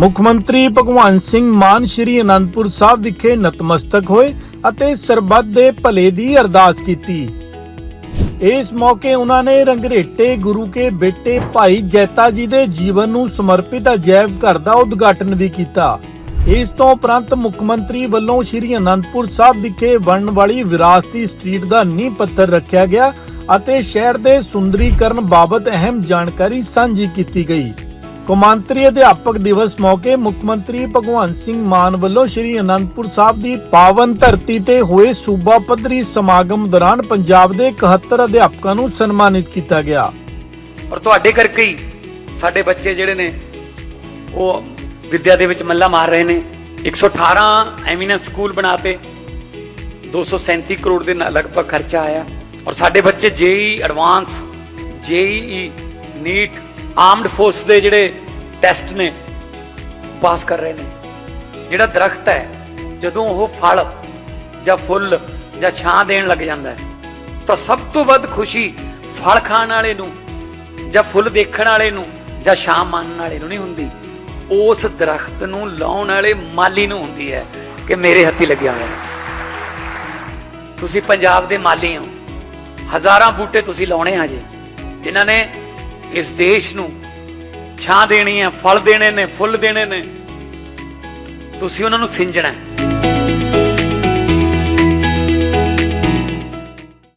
ਮੁੱਖ ਮੰਤਰੀ ਭਗਵੰਤ ਸਿੰਘ ਮਾਨ ਸ਼੍ਰੀ ਅਨੰਦਪੁਰ ਸਾਹਿਬ ਵਿਖੇ ਨਤਮਸਤਕ ਹੋਏ ਅਤੇ ਸਰਬੱਤ ਦੇ ਭਲੇ ਦੀ ਅਰਦਾਸ ਕੀਤੀ। ਇਸ ਮੌਕੇ ਉਹਨਾਂ ਨੇ ਰੰਗਰੇਟੇ ਗੁਰੂ ਕੇ ਬੇਟੇ ਭਾਈ ਜੈਤਾ ਜੀ ਦੇ ਜੀਵਨ ਨੂੰ ਸਮਰਪਿਤ ਅਜੈਬ ਘਰ ਦਾ ਉਦਘਾਟਨ ਵੀ ਕੀਤਾ। ਇਸ ਤੋਂ ਉਪਰੰਤ ਮੁੱਖ ਮੰਤਰੀ ਵੱਲੋਂ ਸ਼੍ਰੀ ਅਨੰਦਪੁਰ ਸਾਹਿਬ ਵਿਖੇ ਬਣਨ ਵਾਲੀ ਵਿਰਾਸਤੀ ਸਟਰੀਟ ਦਾ ਨੀਂਹ ਪੱਥਰ ਰੱਖਿਆ ਗਿਆ ਅਤੇ ਸ਼ਹਿਰ ਦੇ ਸੁੰਦਰੀਕਰਨ ਬਾਬਤ ਅਹਿਮ ਜਾਣਕਾਰੀ ਸਾਂਝੀ ਕੀਤੀ ਗਈ। ਕੌਮਾਂਤਰੀ ਅਧਿਆਪਕ ਦਿਵਸ ਮੌਕੇ ਮੁੱਖ ਮੰਤਰੀ ਭਗਵੰਤ ਸਿੰਘ ਮਾਨ ਵੱਲੋਂ ਸ਼੍ਰੀ ਅਨੰਦਪੁਰ ਸਾਹਿਬ ਦੀ ਪਾਵਨ ਧਰਤੀ ਤੇ ਹੋਏ ਸੂਬਾ ਪੱਧਰੀ ਸਮਾਗਮ ਦੌਰਾਨ ਪੰਜਾਬ ਦੇ 71 ਅਧਿਆਪਕਾਂ ਨੂੰ ਸਨਮਾਨਿਤ ਕੀਤਾ ਗਿਆ। ਔਰ ਤੁਹਾਡੇ ਕਰਕੇ ਹੀ ਸਾਡੇ ਬੱਚੇ ਜਿਹੜੇ ਨੇ, ਉਹ ਵਿੱਦਿਆ ਦੇ ਵਿੱਚ ਮੱਲਾ ਮਾਰ ਰਹੇ ਨੇ। 118 ਐਮੀਨੈਂਸ ਸਕੂਲ ਬਣਾਤੇ 237 ਕਰੋੜ ਦੇ ਨਾਲ ਲਗਭਗ ਖਰਚਾ ਆਇਆ। ਔਰ ਸਾਡੇ ਬੱਚੇ JEE advance, JEE NEET armed force ਦੇ ਜਿਹੜੇ ਟੈਸਟ ਨੇ, ਪਾਸ ਕਰ ਰਹੇ ਨੇ। ਜਿਹੜਾ ਦਰਖਤ ਹੈ, ਜਦੋਂ ਉਹ ਫਲ ਜਾਂ ਫੁੱਲ ਜਾਂ ਛਾਂ ਦੇਣ ਲੱਗ ਜਾਂਦਾ ਹੈ, ਤਾਂ ਸਭ ਤੋਂ ਵੱਧ ਖੁਸ਼ੀ ਫਲ ਖਾਣ ਵਾਲੇ ਨੂੰ ਜਾਂ ਫੁੱਲ ਦੇਖਣ ਵਾਲੇ ਨੂੰ ਜਾਂ ਛਾਂ ਮੰਨਣ ਵਾਲੇ ਨੂੰ ਨਹੀਂ ਹੁੰਦੀ। ਉਸ ਦਰਖਤ ਨੂੰ ਲਾਉਣ ਵਾਲੇ ਮਾਲੀ ਨੂੰ ਹੁੰਦੀ ਹੈ ਕਿ ਮੇਰੇ ਹੱਥੀ ਲੱਗਿਆ ਹੋਇਆ ਤੁਸੀਂ ਪੰਜਾਬ ਦੇ ਮਾਲੀ ਹੋ। ਹਜ਼ਾਰਾਂ ਬੂਟੇ ਤੁਸੀਂ ਲਾਉਣੇ ਆ ਜੇ। ਜਿਨ੍ਹਾਂ ਨੇ ਇਸ ਦੇਸ਼ ਨੂੰ ਛਾਂ ਦੇਣੀ ਹੈ, ਫਲ ਦੇਣੇ ਨੇ, ਫੁੱਲ ਦੇਣੇ ਨੇ। ਤੁਸੀਂ ਉਹਨਾਂ ਨੂੰ ਸਿੰਜਣਾ ਹੈ।